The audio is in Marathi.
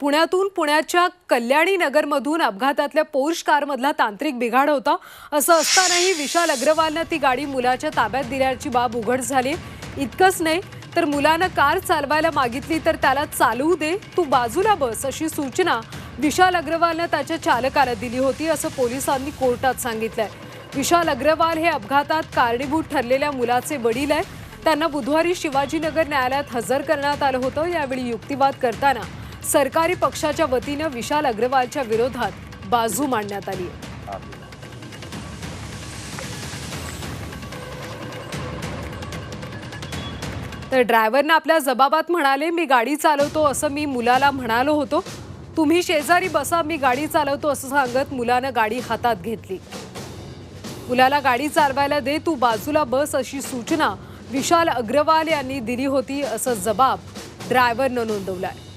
पुण्यातून पुण्याच्या कल्याणी नगरमधून अपघातातल्या पोर्श कारमधला तांत्रिक बिघाड होता. असं असतानाही विशाल अग्रवालनं ती गाडी मुलाच्या ताब्यात दिल्याची बाब उघड झाली. इतकंच नाही तर मुलानं कार चालवायला मागितली तर त्याला चालवू दे तू बाजूला बस अशी सूचना विशाल अग्रवालनं त्याच्या चालकाला दिली होती असं पोलिसांनी कोर्टात सांगितलंय. विशाल अग्रवाल हे अपघातात कारणीभूत ठरलेल्या मुलाचे वडील आहे त्यांना बुधवारी शिवाजीनगर न्यायालयात हजर करण्यात आलं होतं यावेळी युक्तिवाद करताना सरकारी पक्षाच्या वतीनं विशाल अग्रवालच्या विरोधात बाजू मांडण्यात आली. आहे तर ड्रायव्हरनं आपल्या जबाबात म्हणाले मी गाडी चालवतो असं मी मुलाला म्हणालो होतो. तुम्ही शेजारी बसा मी गाडी चालवतो असं सांगत मुलानं गाडी हातात घेतली. मुलाला गाडी चालवायला दे तू बाजूला बस अशी सूचना विशाल अग्रवाल यांनी दिली होती असं जबाब ड्रायव्हरनं नोंदवलाय.